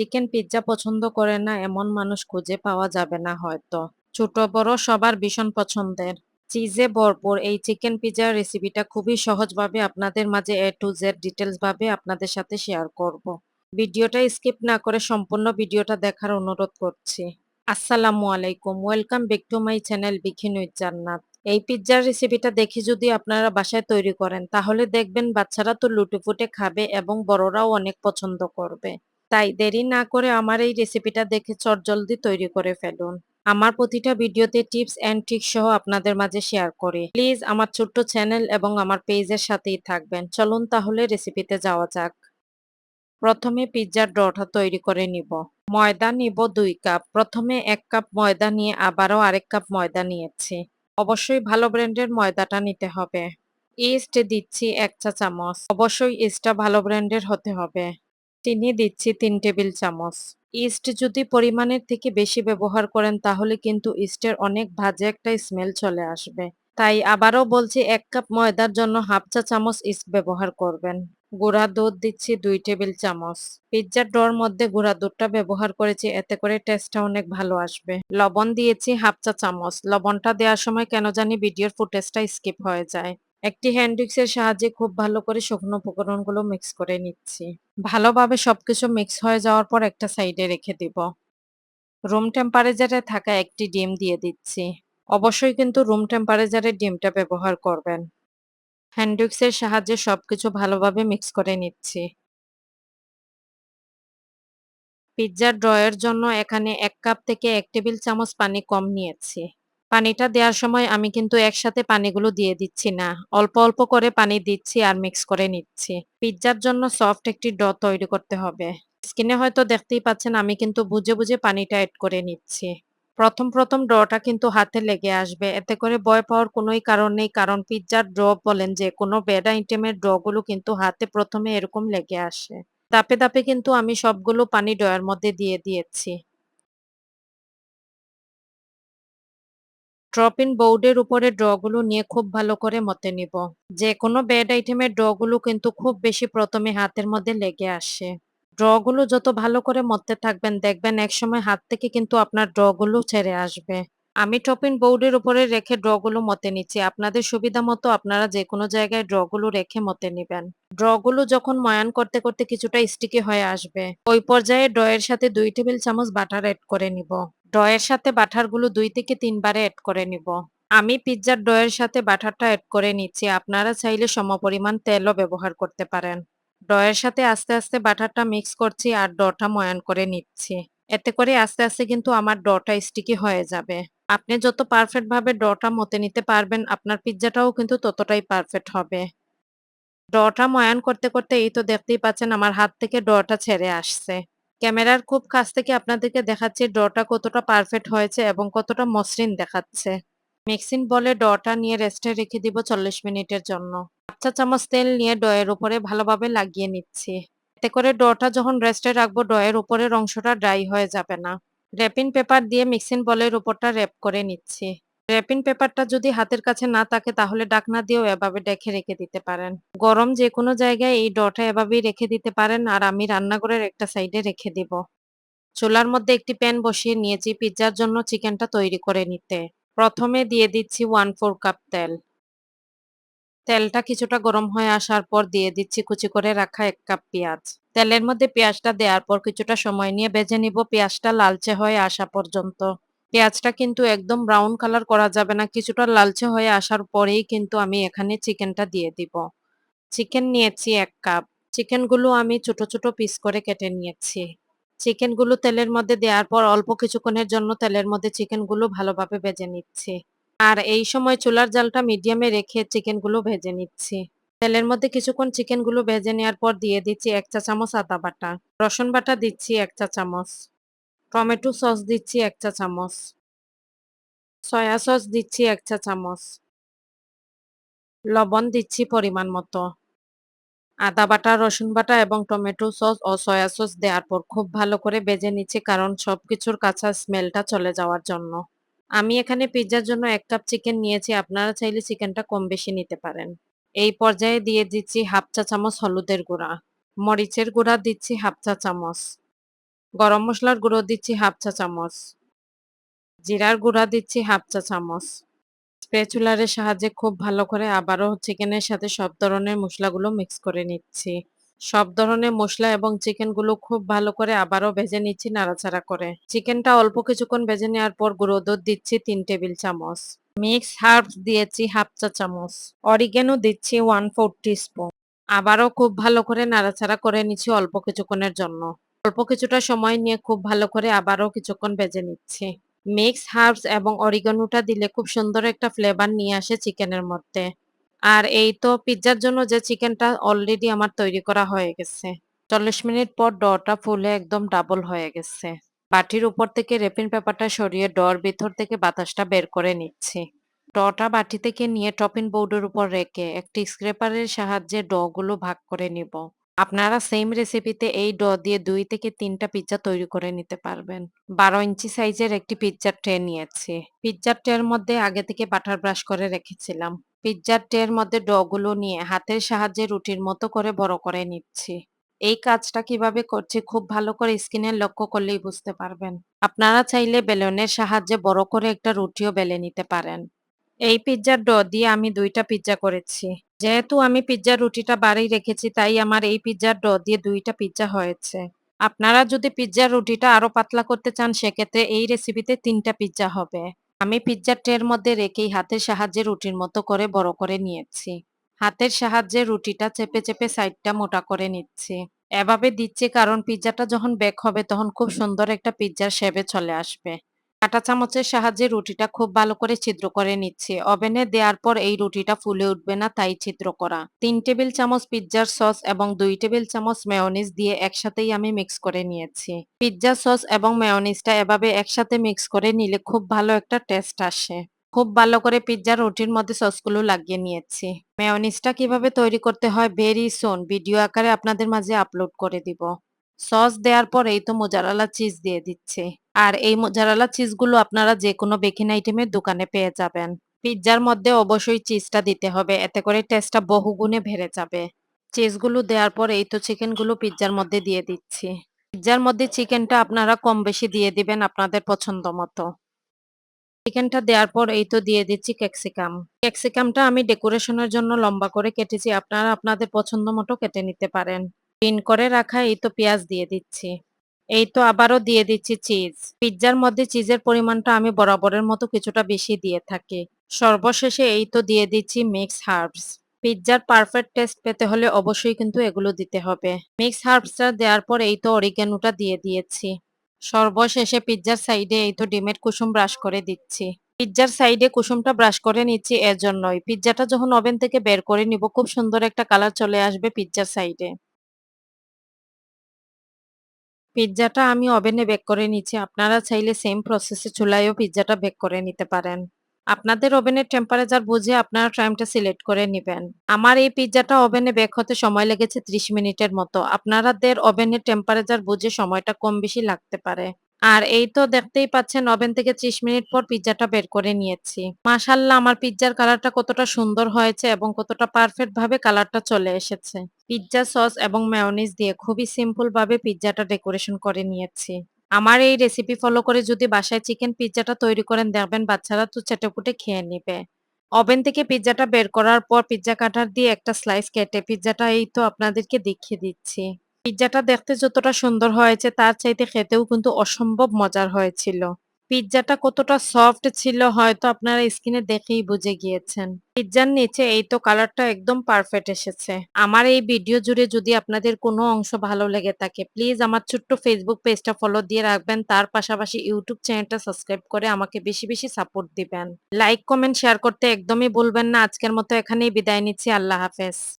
Chicken pizza পছন্দ করে না, এমন মানুষ খুঁজে পাওয়া যাবে না হয়তো। ছোট, বড় সবার ভীষণ পছন্দের। চিজে ভরপুর এই চিকেন পিৎজার রেসিপিটা খুবই সহজভাবে আপনাদের মাঝে এ টু জেড ডিটেলস ভাবে আপনাদের সাথে শেয়ার করব। ভিডিওটা স্কিপ না করে সম্পূর্ণ ভিডিওটা দেখার অনুরোধ করছি। আসসালামু আলাইকুম welcome back to my channel বিখিনুইজ Jannat এই পিৎজার রেসিপিটা দেখে যদি আপনারা বাসায় তৈরি করেন, তাহলে দেখবেন বাচ্চারা তো লুটেপুটে খাবে এবং বড়রাও অনেক পছন্দ করবে। তাই দেরি না করে আমার এই রেসিপিটা দেখে চটজলদি তৈরি করে ফেলুন। আমার প্রতিটা ভিডিওতে টিপস অ্যান্ড ট্রিক সহ আপনাদের মাঝে শেয়ার করি। প্লিজ আমার ছোট্ট চ্যানেল এবং আমার পেজের সাথেই থাকবেন। চলুন তাহলে রেসিপিতে যাওয়া যাক। প্রথমে পিৎজার ডটা তৈরি করে নিব। ময়দা নিব দুই কাপ প্রথমে এক কাপ ময়দা নিয়ে আবারও আরেক কাপ ময়দা নিয়েছি। অবশ্যই ভালো ব্র্যান্ডের ময়দাটা নিতে হবে। ইস্ট দিচ্ছি এক চা চামচ অবশ্যই ইস্টটা ভালো ব্র্যান্ডের হতে হবে। চিনি দিচ্ছি তিন টেবিল চামচ। ইস্ট যদি পরিমাণের থেকে বেশি ব্যবহার করেন, তাহলে কিন্তু ইস্টের অনেক ভাজে একটা স্মেল চলে আসবে। তাই আবারও বলছি, এক কাপ ময়দার জন্য হাফ চা চামচ ইস্ট ব্যবহার করবেন। গুঁড়া দুধ দিচ্ছি দুই টেবিল চামচ। পিৎজার ডোর মধ্যে গুঁড়া দুধটা ব্যবহার করেছি, এতে করে টেস্টটা অনেক ভালো আসবে। লবণ দিয়েছি হাফ চা চামচ। লবণটা দেওয়ার সময় কেন জানি ভিডিওর ফুটেজটা স্কিপ হয়ে যায়। একটি হ্যান্ড এর সাহায্যে খুব ভালো করে শুকনো উপকরণগুলো মিক্স করে নিচ্ছি। ভালোভাবে সবকিছু মিক্স হয়ে যাওয়ার পর একটা সাইডে রেখে দিব। রুম টেম্পারেচারে থাকা একটি ডিম দিয়ে দিচ্ছি। অবশ্যই কিন্তু রুম টেম্পারেচারে ডিমটা ব্যবহার করবেন। হ্যান্ডউইক্সের সাহায্যে সবকিছু ভালোভাবে মিক্স করে নিচ্ছি। পিৎজার ড্রয়ের জন্য এখানে এক কাপ থেকে এক টেবিল চামচ পানি কম নিয়েছি। পানিটা দেওয়ার সময় আমি কিন্তু একসাথে পানিগুলো দিয়ে দিচ্ছি না। অল্প অল্প করে পানি দিচ্ছি আর মিক্স করে নিচ্ছি। পিৎজার জন্য সফট একটি ড তৈরি করতে হবে। স্কিনে হয়তো দেখতেই পাচ্ছেন আমি কিন্তু বুঝে বুঝে পানিটা এড করে নিচ্ছি। প্রথম প্রথম ড্রটা কিন্তু হাতে লেগে আসবে। এতে করে ভয় পাওয়ার কোনোই কারণ নেই, কারণ পিৎজার ড্র বলেন যে কোনো বেড আইটেমের ড্রগুলো কিন্তু হাতে প্রথমে এরকম লেগে আসে। দাপে দাপে কিন্তু আমি সবগুলো পানি ড্রয়ের মধ্যে দিয়ে দিয়েছি। ড্রপিন বোর্ডের উপরে ড্রগুলো নিয়ে খুব ভালো করে মতে নিব। যে কোনো বেড আইটেমের ড্রগুলো কিন্তু খুব বেশি প্রথমে হাতের মধ্যে লেগে আসে। ড্রগুলো যত ভালো করে মতে থাকবেন, দেখবেন একসময় হাত থেকে কিন্তু আপনার ড্রগুলো ছেড়ে আসবে। আমি টপিন বোর্ডের উপরে রেখে ড্রগুলো মতে নিচ্ছি। আপনাদের সুবিধা মতো আপনারা যে কোনো জায়গায় ড্রগুলো রেখে মতে নিবেন। ড্রগুলো যখন ময়ান করতে করতে কিছুটা স্টিকি হয়ে আসবে, ওই পর্যায়ে ড্রয়ের সাথে দুই টেবিল চামচ বাটার এড করে নিব। ডয়ের সাথে বাটারগুলো দুই থেকে তিনবারে এড করে নিব। আমি পিৎজার ডয়ের সাথে বাটারটা এড করে নিচ্ছি, আপনারা চাইলে সমপরিমাণ তেলও ব্যবহার করতে পারেন। ডয়ের সাথে আস্তে আস্তে বাটারটা মিক্স করছি আর ডটা ময়ান করে নিচ্ছি। এতে করে আস্তে আস্তে কিন্তু আমার ডটা স্টিকি হয়ে যাবে। আপনি যত পারফেক্ট ভাবে ডটা মতে নিতে পারবেন, আপনার পিৎজাটাও কিন্তু ততটাই পারফেক্ট হবে। ডটা ময়ান করতে করতে এই তো দেখতেই পাচ্ছেন আমার হাত থেকে ডটা ছেড়ে আসছে। ক্যামেরার খুব কাছ থেকে আপনাদেরকে দেখাচ্ছি ডটা কতটা পারফেক্ট হয়েছে এবং কতটা মসৃণ দেখাচ্ছে। মিক্সিং বলে ডটা নিয়ে রেস্টে রেখে দিব চল্লিশ মিনিটের জন্য। চা চামচ তেল নিয়ে ডয়ের উপরে ভালোভাবে লাগিয়ে নিচ্ছি। এতে করে ডটা যখন রেস্টে রাখব, ডয়ের উপরের অংশটা ড্রাই হয়ে যাবে না। র্যাপিং পেপার দিয়ে মিক্সিং বলের উপরটা র্যাপ করে নিচ্ছি। র্যাপিং পেপারটা যদি হাতের কাছে না থাকে, তাহলে ডাকনা দিয়েও এভাবে ডেকে রেখে দিতে পারেন। গরম যে কোনো জায়গায় এই ডটা এভাবেই রেখে দিতে পারেন, আর আমি রান্নাঘরের একটা সাইডে রেখে দিব। চুলার মধ্যে একটি প্যান বসিয়ে নিয়েছি পিৎজার জন্য চিকেনটা তৈরি করে নিতে। প্রথমে দিয়ে দিচ্ছি ওয়ান ফোর কাপ তেল। তেলটা কিছুটা গরম হয়ে আসার পর দিয়ে দিচ্ছি কুচি করে রাখা এক কাপ পেঁয়াজ। তেলের মধ্যে পেঁয়াজটা দেওয়ার পর কিছুটা সময় নিয়ে বেজে নিব, পেঁয়াজটা লালচে হয়ে আসা পর্যন্ত। পেঁয়াজটা কিন্তু একদম ব্রাউন কালার করা যাবে না। কিছুটা লালচে হয়ে আসার পরেই কিন্তু আমি এখানে চিকেনটা দিয়ে দিব। চিকেন নিয়েছি এক কাপ। চিকেনগুলো আমি ছোট ছোট পিস করে কেটে নিয়েছি। চিকেনগুলো তেলের মধ্যে দেওয়ার পর অল্প কিছুক্ষণের জন্য তেলের মধ্যে চিকেনগুলো ভালোভাবে ভেজে নিচ্ছি। আর এই সময় চুলার জালটা মিডিয়ামে রেখে চিকেনগুলো ভেজে নিচ্ছি। তেলের মধ্যে কিছুক্ষণ চিকেনগুলো ভেজে নেওয়ার পর দিয়ে দিচ্ছি এক চা চামচ আদা বাটা। রসুন বাটা দিচ্ছি এক চা চামচ টমেটো সস দিচ্ছি এক চা চামচ। সয়া সস দিচ্ছি এক চা চামচ। লবণ দিচ্ছি পরিমাণ মতো। আদা বাটা, রসুন বাটা এবং টমেটো সস ও সয়া সস দেওয়ার পর খুব ভালো করে বেজে নিচ্ছি কারণ সবকিছুর কাঁচা স্মেলটা চলে যাওয়ার জন্য। আমি এখানে পিৎজার জন্য এক কাপ চিকেন নিয়েছি, আপনারা চাইলে চিকেনটা কম বেশি নিতে পারেন। এই পর্যায়ে দিয়ে দিচ্ছি হাফ চা চামচ হলুদের গুঁড়া। মরিচের গুঁড়া দিচ্ছি হাফ চা চামচ। গরম মসলার গুঁড়ো দিচ্ছি হাফ চা চামচ। জিরার গুঁড়া দিচ্ছি হাফ চা চামচ। স্প্যাচুলারের সাহায্যে খুব ভালো করে আবারও চিকেনের সাথে সব ধরনের মশলাগুলো মিক্স করে নিচ্ছি। সব ধরনের মশলা এবং চিকেনগুলো খুব ভালো করে আবারও ভেজে নিচ্ছি নাড়াচাড়া করে। চিকেনটা অল্প কিছুক্ষণ ভেজে নেওয়ার পর গুঁড়ো দুধ দিচ্ছি তিন টেবিল চামচ। মিক্স হার্বস দিয়েছি হাফ চা চামচ। অরিগেনো দিচ্ছি ওয়ান ফোর স্পুন আবারও খুব ভালো করে নাড়াচাড়া করে নিচ্ছি অল্প কিছুক্ষণের জন্য। অল্প কিছুটা সময় নিয়ে খুব ভালো করে আবারও কিছুক্ষণ ভেজে নিচ্ছি। মিক্স হার্বস এবং অরিগানোটা দিলে খুব সুন্দর একটা ফ্লেভার নিয়ে আসে চিকেনের মধ্যে। আর এই তো পিৎজার জন্য যে চিকেনটা অলরেডি আমার তৈরি করা হয়ে গেছে। চল্লিশ মিনিট পর ডটা ফুলে একদম ডাবল হয়ে গেছে। বাটির উপর থেকে রেপিন পেপারটা সরিয়ে ডর ভিতর থেকে বাতাসটা বের করে নিচ্ছি। ডটা বাটি থেকে নিয়ে টপিং বোর্ডের উপর রেখে একটি স্ক্রেপারের সাহায্যে ড গুলো ভাগ করে নিব। আপনারা সেম রেসিপিতে এই ড দিয়ে দুই থেকে তিনটা পিৎজা তৈরি করে নিতে পারবেন। বারো ইঞ্চি সাইজের একটি পিৎজার ট্রে নিয়েছি। পিৎজার ট্রের মধ্যে আগে থেকে বাটার ব্রাশ করে রেখেছিলাম। পিৎজার ট্রের মধ্যে ড গুলো নিয়ে হাতের সাহায্যে রুটির মতো করে বড় করে নিচ্ছি। এই কাজটা কীভাবে করছি খুব ভালো করে স্কিনের লক্ষ্য করলেই বুঝতে পারবেন। আপনারা চাইলে বেলনের সাহায্যে বড় করে একটা রুটিও বেলে নিতে পারেন। এই পিৎজার ড দিয়ে আমি দুইটা পিৎজা করেছি। যেহেতু আমি পিৎজার রুটিটা বাড়ি রেখেছি, তাই আমার এই পিৎজার ড দিয়ে দুইটা পিৎজা হয়েছে। আপনারা যদি পিৎজার রুটিটা আরও পাতলা করতে চান, সেক্ষেত্রে এই রেসিপিতে তিনটা পিৎজা হবে। আমি পিৎজার ট্রের মধ্যে রেখেই হাতের সাহায্যে রুটির মতো করে বড় করে নিয়েছি। হাতের সাহায্যে রুটিটা চেপে চেপে সাইডটা মোটা করে নিচ্ছি। এভাবে দিচ্ছি কারণ পিৎজাটা যখন বেক হবে, তখন খুব সুন্দর একটা পিৎজার শেপে চলে আসবে। কাঁটা চামচের সাহায্যে রুটিটা খুব ভালো করে ছিদ্র করে নিচ্ছি। ওভেনে দেওয়ার পর এই রুটিটা ফুলে উঠবে না, তাই ছিদ্র করা। তিন টেবিল চামচ পিৎজার সস এবং দুই টেবিল চামচ মেয়নিজ দিয়ে একসাথেই আমি মিক্স করে নিয়েছি। পিৎজা সস এবং মেয়নিজটা এভাবে একসাথে মিক্স করে নিলে খুব ভালো একটা টেস্ট আসে। খুব ভালো করে পিৎজা রুটির মধ্যে সসগুলো লাগিয়ে নিয়েছি। মেয়নিজটা কীভাবে তৈরি করতে হয় ভেরি সোন, ভিডিও আকারে আপনাদের মাঝে আপলোড করে দিব। সস দেওয়ার পর এই তো মোজারালা চিজ দিয়ে দিচ্ছে। আর এই মোজারালা চিজগুলো আপনারা যে কোনো বেকিং আইটেমের দোকানে পেয়ে যাবেন। পিৎজার মধ্যে অবশ্যই চিজটা দিতে হবে, এতে করে টেস্টটা বহুগুণে বেড়ে যাবে। চিজগুলো দেওয়ার পর এই তো চিকেনগুলো পিৎজার মধ্যে দিয়ে দিচ্ছি। পিৎজার মধ্যে চিকেনটা আপনারা কম বেশি দিয়ে দিবেন আপনাদের পছন্দ মতো। চিকেনটা দেওয়ার পর এই তো দিয়ে দিচ্ছি ক্যাপসিকাম ক্যাপসিকামটা আমি ডেকোরেশনের জন্য লম্বা করে কেটেছি, আপনারা আপনাদের পছন্দ মতো কেটে নিতে পারেন। পিন করে রাখা এই তো পেঁয়াজ দিয়ে দিচ্ছি। এই তো আবারও দিয়ে দিচ্ছি চিজ পিৎজার মধ্যে চিজের পরিমাণটা আমি বরাবরের মতো কিছুটা বেশি দিয়ে থাকি। সর্বশেষে এই তো দিয়ে দিচ্ছি মিক্স হার্বস পিৎজার পারফেক্ট টেস্ট পেতে হলে অবশ্যই কিন্তু এগুলো দিতে হবে। মিক্স হার্বসটা দেওয়ার পর এই তো অরিগ্যানোটা দিয়ে দিয়েছি। সর্বশেষে পিৎজার সাইডে এই তো ডিমের কুসুম ব্রাশ করে দিচ্ছি। পিৎজার সাইডে কুসুমটা ব্রাশ করে নিচ্ছি এর জন্যই পিৎজাটা যখন ওভেন থেকে বের করে নিব, খুব সুন্দর একটা কালার চলে আসবে পিৎজার সাইডে পিৎজাটা আমি ওভেনে বেক করে নিচ্ছি। আপনারা চাইলে সেম প্রসেসে চুলায়ও পিৎজাটা বেক করে নিতে পারেন। আপনাদের ওভেনের টেম্পারেচার বুঝে আপনারা টাইমটা সিলেক্ট করে নেবেন। আমার এই পিৎজাটা ওভেনে বেক হতে সময় লেগেছে ত্রিশ মিনিটের মতো। আপনাদের ওভেনের টেম্পারেচার বুঝে সময়টা কম বেশি লাগতে পারে। আর এই তো দেখতেই পাচ্ছেন ওভেন থেকে ত্রিশ মিনিট পর পিৎজাটা বের করে নিয়েছি। মাশাল্লাহ আমার পিৎজার কালারটা কতটা সুন্দর হয়েছে এবং কতটা পারফেক্ট ভাবে কালারটা চলে এসেছে। পিৎজা সস এবং মেয়নিজ দিয়ে খুবই সিম্পল ভাবে পিৎজাটা ডেকোরেশন করে নিয়েছি। আমার এই রেসিপি ফলো করে যদি বাসায় চিকেন পিৎজাটা তৈরি করেন, দেখবেন বাচ্চারা তো চেটেপুটে খেয়ে নিবে। ওভেন থেকে পিৎজাটা বের করার পর পিৎজা কাটার দিয়ে একটা স্লাইস কেটে পিৎজাটা এই তো আপনাদেরকে দেখিয়ে দিচ্ছি। পিৎজাটা দেখতে যতটা সুন্দর হয়েছে, তার চাইতে খেতেও কিন্তু অসম্ভব মজার হয়েছিল। পিৎজাটা কতটা সফট ছিল হয়তো আপনারা স্কিনে দেখেই বুঝে গিয়েছেন। পিৎজার নিচে এই তো কালারটা একদম পারফেক্ট এসেছে। আমার এই ভিডিও জুড়ে যদি আপনাদের কোনো অংশ ভালো লেগে থাকে প্লিজ আমার ছোট্ট ফেসবুক পেজটা ফলো দিয়ে রাখবেন। তার পাশাপাশি ইউটিউব চ্যানেলটা সাবস্ক্রাইব করে আমাকে বেশি বেশি সাপোর্ট দিবেন। লাইক কমেন্ট শেয়ার করতে একদমই ভুলবেন না। আজকের মতো এখানেই বিদায় নিচ্ছি। আল্লাহ হাফেজ।